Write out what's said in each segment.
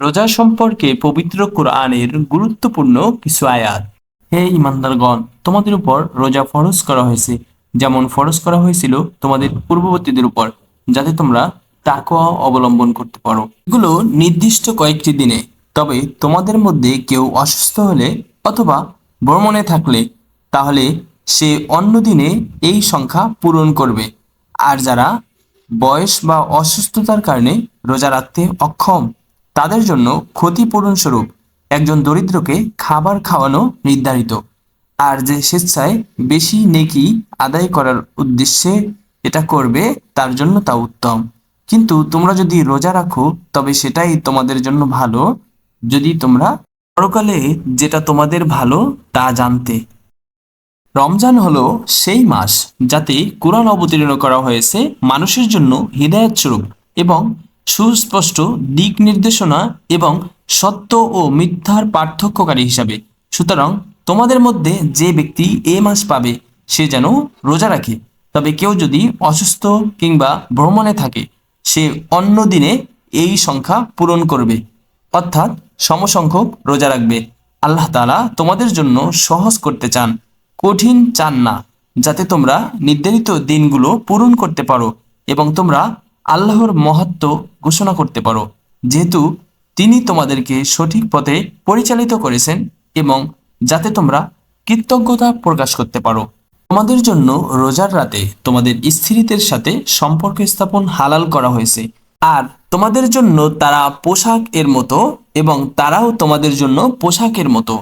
রোজা সম্পর্কে পবিত্র কোরআনের গুরুত্বপূর্ণ কিছু আয়াত। হে ইমানদারগণ, তোমাদের উপর রোজা ফরজ করা হয়েছে। যেমন ফরজ করা হয়েছিল তোমাদের পূর্ববর্তীদের উপর, যাতে তোমরা তাকওয়া অবলম্বন করতে পারো। এগুলো নির্দিষ্ট কয়েকটি দিনে, তবে তোমাদের মধ্যে কেউ অসুস্থ হলে অথবা ভ্রমণে থাকলে, তাহলে সে অন্য দিনে এই সংখ্যা পূরণ করবে। আর যারা বয়স বা অসুস্থতার কারণে রোজা রাখতে অক্ষম তাদের জন্য ক্ষতিপূরণ স্বরূপ একজন দরিদ্রকে খাবার খাওয়ানো নির্ধারিত। আর যে স্বেচ্ছায় বেশি নেকি আদায় করার উদ্দেশ্যে এটা করবে, তার জন্য তা উত্তম। কিন্তু তোমরা যদি রোজা রাখো, তবে সেটাই তোমাদের জন্য ভালো। যদি তোমরা পরকালে যেটা তোমাদের ভালো, তা জানতে। রমজান হলো সেই মাস যাতে কোরআন অবতীর্ণ করা হয়েছে মানুষের জন্য হৃদায়ত স্বরূপ এবং সুস্পষ্ট দিক নির্দেশনা এবং সত্য ও মিথ্যার পার্থক্যকারী হিসাবে। সুতরাং তোমাদের মধ্যে যে ব্যক্তি এ মাস পাবে, সে যেন রোজা রাখে। তবে কেউ যদি অসুস্থ কিংবা ভ্রমণে থাকে, সে অন্য দিনে এই সংখ্যা পূরণ করবে। অর্থাৎ সমসংখ্যক রোজা রাখবে। আল্লাহ তাআলা তোমাদের জন্য সহজ করতে চান। কঠিন চান না, যাতে তোমরা নির্ধারিত দিনগুলো পূরণ করতে পারো এবং তোমরা আল্লাহর মহত্ব ঘোষণা করতে পারো। যেহেতু তিনি তোমাদেরকে সঠিক পথে পরিচালিত করেছেন এবং যাতে তোমরা কৃতজ্ঞতা প্রকাশ করতে পারো। তোমাদের জন্য রোজার রাতে তোমাদের স্ত্রীদের সাথে সম্পর্ক স্থাপন হালাল করা হয়েছে। আর তোমাদের জন্য তারা পোশাক এর মতো এবং তারাও তোমাদের জন্য পোশাকের মতো।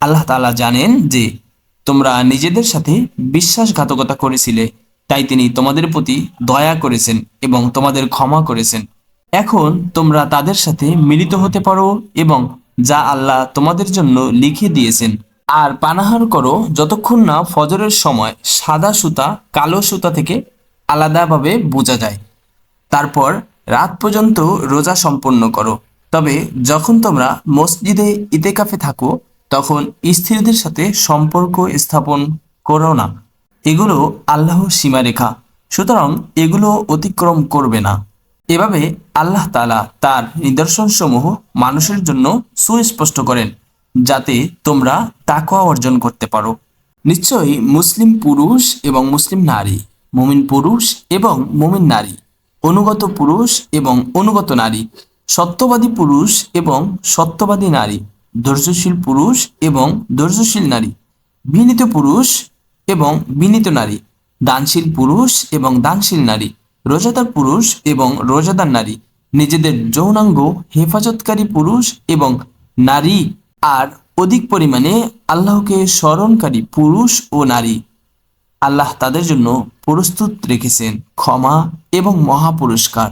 আল্লাহ তালা জানেন যে তোমরা নিজেদের সাথে বিশ্বাসঘাতকতা করেছিলে। তাই তিনি তোমাদের প্রতি দয়া করেছেন এবং তোমাদের ক্ষমা করেছেন। এখন তোমরা তাদের সাথে মিলিত হতে পারো এবং যা আল্লাহ তোমাদের জন্য লিখে দিয়েছেন। আর পানাহার করো যতক্ষণ না ফজরের সময় সাদা সুতা কালো সুতা থেকে আলাদাভাবে বোঝা যায়। তারপর রাত পর্যন্ত রোজা সম্পন্ন করো। তবে যখন তোমরা মসজিদে ইতেকাফে থাকো, তখন স্ত্রীদের সাথে সম্পর্ক স্থাপন করো না। এগুলো আল্লাহর সীমারেখা, সুতরাং এগুলো অতিক্রম করবে না। এভাবে আল্লাহ তালা তার নিদর্শনসমূহ মানুষের জন্য সুস্পষ্ট করেন, যাতে তোমরা তাকওয়া অর্জন করতে পারো। নিশ্চয়ই মুসলিম পুরুষ এবং মুসলিম নারী, মুমিন পুরুষ এবং মুমিন নারী, অনুগত পুরুষ এবং অনুগত নারী, সত্যবাদী পুরুষ এবং সত্যবাদী নারী, ধৈর্যশীল পুরুষ এবং ধৈর্যশীল নারী, বিনীত পুরুষ এবং বিনীত নারী, দানশীল পুরুষ এবং দানশীল নারী, রোজাদার পুরুষ এবং রোজাদার নারী, নিজেদের যৌনাঙ্গ, হেফাজতকারী পুরুষ এবং নারী আর অধিক পরিমাণে আল্লাহকে স্মরণকারী পুরুষ ও নারী। আল্লাহ তাদের জন্য প্রস্তুত রেখেছেন ক্ষমা এবং মহা পুরস্কার